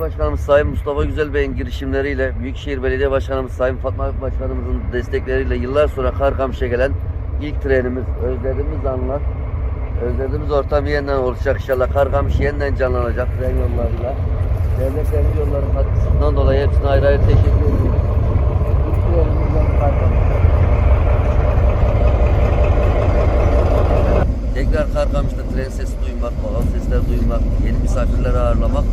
Başkanımız Sayın Mustafa Güzel Bey'in girişimleriyle, Büyükşehir Belediye Başkanımız Sayın Fatma Başkanımızın destekleriyle yıllar sonra Karkamış'a gelen ilk trenimiz, özlediğimiz anlar, özlediğimiz ortam yeniden olacak inşallah. Karkamış yeniden canlanacak tren yollarıyla. Devlet demir yolların katkısından dolayı hepsine ayrı ayrı teşekkür ediyorum. Tekrar Karkamış'ta tren sesi duymak, balon sesler duymak, yeni misafirleri ağırlamak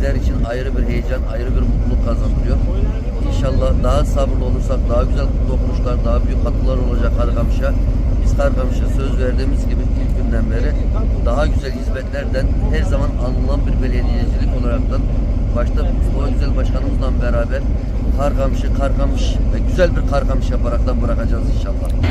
bizler için ayrı bir heyecan, ayrı bir mutluluk kazandırıyor. İnşallah daha sabırlı olursak daha güzel dokunuşlar, daha büyük katkılar olacak Karkamış'a. Biz Karkamış'a söz verdiğimiz gibi ilk günden beri daha güzel hizmetlerden her zaman anılan bir belediyecilik olaraktan başta Mustafa Güzel Başkanımızla beraber Karkamış'ı Karkamış ve güzel bir Karkamış yaparaktan bırakacağız inşallah.